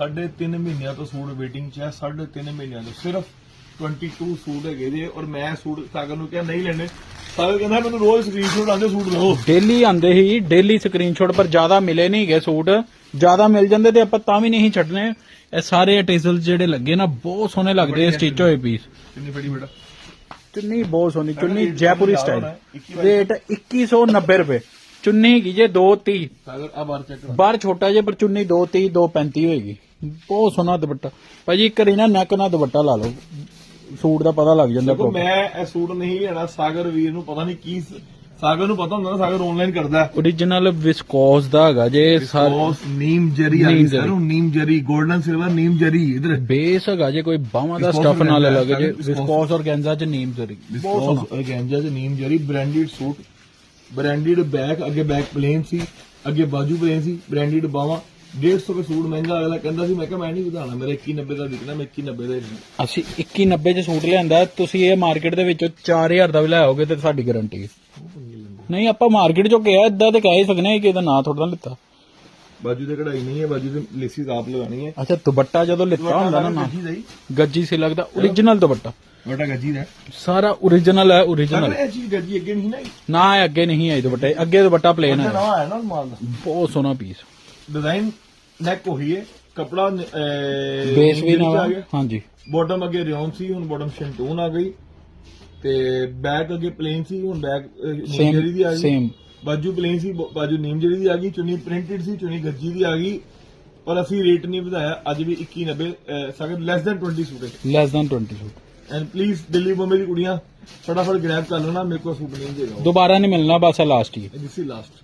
ਸਾਢੇ ਤਿੰਨ ਮਹੀਨਿਆਂ ਤੋਂ ਸੂਟ ਵੇਟਿੰਗ 'ਚ ਹੈ ਸਾਢੇ ਤਿੰਨ ਮਹੀਨਿਆਂ ਤੋਂ। ਸਿਰਫ 22 ਸੂਟ ਹੈਗੇ ਜੇ ਔਰ ਮੈਂ ਸੂਟ ਸਾਗਰ ਨੂੰ ਕਿਹਾ ਨਹੀਂ ਲੈਣੇ। ਸਾਗਰ ਕਹਿੰਦਾ ਮੈਨੂੰ ਰੋਜ਼ ਸਕਰੀਨਸ਼ਾਟ ਆਉਂਦੇ ਸੂਟ ਲਓ ਡੇਲੀ ਆਂਦੇ ਹੀ ਡੇਲੀ ਸਕਰੀਨਸ਼ਾਟ ਪਰ ਜ਼ਿਆਦਾ ਮਿਲੇ ਨਹੀਂ ਗਏ ਸੂਟ। ਜ਼ਿਆਦਾ ਮਿਲ ਜਾਂਦੇ ਤੇ ਆਪਾਂ ਤਾਂ ਵੀ ਨਹੀਂ ਛੱਡਨੇ। ਇਹ ਸਾਰੇ ਟੇਸਲ ਜਿਹੜੇ ਲੱਗੇ ਨਾ ਬਹੁਤ ਸੋਹਣੇ ਲੱਗਦੇ ਆ ਸਟਿਚ ਹੋਏ ਪੀਸ ਕਿੰਨੀ ਫੜੀ ਬੇਟਾ? ਚੁੰਨੀ ਬਹੁਤ ਸੋਹਣੀ ਚੁੰਨੀ ਜੈਪੁਰੀ ਸਟਾਈਲ ਰੇਟ 2190 ਰੁਪਏ। ਚੁੰਨੀ ਹੈਗੀ ਜੇ 230 ਸਾਗਰ ਆ ਬਾਰ ਚੈੱਕ ਬਾਹਰ ਛੋਟਾ ਜੇ ਪਰ ਚੁੰਨੀ 230 235 ਹੋਏਗੀ। ਬਹੁਤ ਸੋਹਣਾ ਦੁਪੱਟਾ। ਭਾਜੀ ਇੱਕ ਵਾਰੀ ਨਾ ਨੈਕ ਨਾਲ ਦੁਪੱਟਾ ਲਾ ਲਓ। ਸੂਟ ਦਾ ਪਤਾ ਲੱਗ ਜਾਂਦਾ ਦੇਖੋ proper। ਮੈਂ ਇਹ ਸੂਟ ਨਹੀਂ ਲੈਣਾ। ਸਾਗਰ ਵੀਰ ਨੂੰ ਪਤਾ ਨਹੀਂ ਕੀ ਸਾਗਰ ਨੂੰ ਪਤਾ ਹੁੰਦਾ ਨਾ ਸਾਗਰ ਆਨਲਾਈਨ ਕਰਦਾ। ਹੈ origignal ਵਿਸਕੋਸ ਦਾ ਹੈਗਾ ਜੇ ਸਾਰ ਉਸ ਨੀਮ ਜਰੀ ਆ ਨੀਮ ਗਈ ਜਰੀ। ਸਰ ਨੀਮ ਜਰੀ 골ਡਨ ਸਿਲਵਰ ਨੀਮ ਜਰੀ ਇਧਰ। ਬੇਸ ਹੈਗਾ ਜੇ ਕੋਈ ਬਾਹਾਂ ਦਾ Viscose ਸਟਫ ਨਾਲ ਲੱਗੇ ਜੇ viscose- ਵਿਸਕੋਸ ਔਰਗੈਂਜ਼ਾ ਚ ਨੀਮ ਜ਼ਰੀ ਬਹੁਤ ਸੋਹਣਾ। ਅਗੇਂਜਾ ਚ ਨੀਮ ਜਰੀ ਬ੍ਰਾਂਡਡ ਸੂਟ। ਬ੍ਰਾਂਡਡ ਬੈਕ ਅੱਗੇ ਬੈਕ ਪਲੇਨ ਸੀ ਅੱਗੇ ਬਾਜੂ ਪਲੇਨ ਸੀ ਬ੍ਰਾਂਡਡ ਬਾਵਾ 150 ਰੁਪਏ ਸੂਟ ਮਹਿੰਗਾ ਅਗਲਾ ਕਹਿੰਦਾ ਸੀ ਮੈਂ ਕਿਹਾ ਮੈਂ ਨਹੀਂ ਵਧਾਣਾ ਮੇਰਾ 2190 ਦਾ ਵਿਕਣਾ ਮੈਂ 2190 ਦਾ ਹੀ ਲੈਣਾ। ਅਸੀਂ 2190 ਚ ਸੂਟ ਲਿਆਂਦਾ ਤੁਸੀਂ ਇਹ ਮਾਰਕੀਟ ਦੇ ਵਿੱਚੋਂ 4000 ਦਾ ਵੀ ਲੈ ਆਓਗੇ ਤੇ ਸਾਡੀ ਗਾਰੰਟੀ ਹੈ। ਨਹੀਂ ਆਪਾਂ ਮਾਰਕੀਟ ਚੋਂ ਕਿਹਾ ਇਦਾਂ ਤੇ ਕਹਿ ਹੀ ਸਕਨੇ ਹਾਂ ਕਿ ਇਹਦਾ ਨਾਂ ਥੋੜਾ ਲਿੱਤਾ। ਬਾਜੂ ਤੇ ਕਢਾਈ ਨਹੀਂ ਹੈ ਬਾਜੂ ਤੇ ਲੇਸਿਸ ਆਪ ਲਗਾਣੀ ਹੈ। ਅੱਛਾ ਦੁਪੱਟਾ ਜਦੋਂ ਲਿੱਤਾ ਹੁੰਦਾ ਨਾ ਨਾ। ਗੱਜੀ ਦਾ ਹੀ। ਗੱਜੀ ਸਿਲਕ ਦਾ origignal ਦੁਪੱਟਾ। ਬਟਾ ਗੱਜੀ ਦਾ। ਸਾਰਾ origignal ਹੈ origignal ਇਹ ਚੀਜ਼ ਗੱਜੀ ਅੱਗੇ ਨਹੀਂ ਨਾ ਨਾ ਇਹ ਅੱਗੇ ਨਹੀਂ ਆਈ ਦੁਪੱਟੇ ਅੱਗੇ ਦੁਪੱਟਾ ਪਲੇਨ ਹੈ ਨਵਾਂ ਆਇਆ ਨਾ ਮਾਲ ਦਾ। ਬਹੁਤ ਸੋਹਣਾ ਪੀਸ ਡਿਜ਼ਾਈਨ ਨੈਕ ਉਹੀ ਹੈ ਕਪੜਾ ਬੇਸ ਵੀ ਨਵਾਂ ਹਾਂਜੀ। ਬਾਟਮ ਅੱਗੇ ਰਿਓਨ ਸੀ ਹੁਣ ਬਾਟਮ ਸ਼ੈਂਟੂਨ ਆ ਗਈ। ਤੇ ਬੈਕ ਅੱਗੇ ਪਲੇਨ ਸੀ ਹੁਣ ਬੈਕ ਨੀਮ ਜਰੀ ਦੀ ਆ ਗਈ। ਸੇਮ ਬਾਜੂ ਪਲੇਨ ਸੀ ਬਾਜੂ ਨੀਮ ਜਰੀ ਦੀ ਆ ਗਈ ਚੁੰਨੀ ਪ੍ਰਿੰਟਡ ਸੀ ਚੁੰਨੀ ਗੱਜੀ ਦੀ ਆ ਗਈ। ਪਰ ਅਸੀਂ ਰੇਟ ਨਹੀਂ ਵਧਾਇਆ ਅੱਜ ਵੀ 2190 ਸਗਰ ਲੈਸ ਦੈਨ 20 ਸੂਟ ਹੈ। Less than 20 suit. And please Delhi Bombay ਦੀ ਕੁੜੀਆਂ ਫਟਾਫਟ ਗ੍ਰੈਬ ਕਰ ਲੈਣਾ ਮੇਰੇ ਕੋਲ ਸੂਟ ਨਹੀਂ ਦੇਗਾ ਦੁਬਾਰਾ ਨਹੀਂ ਮਿਲਣਾ ਬਸ ਲਾਸਟ ਹੀ ਦਿਸ ਇਜ਼ ਲਾਸਟ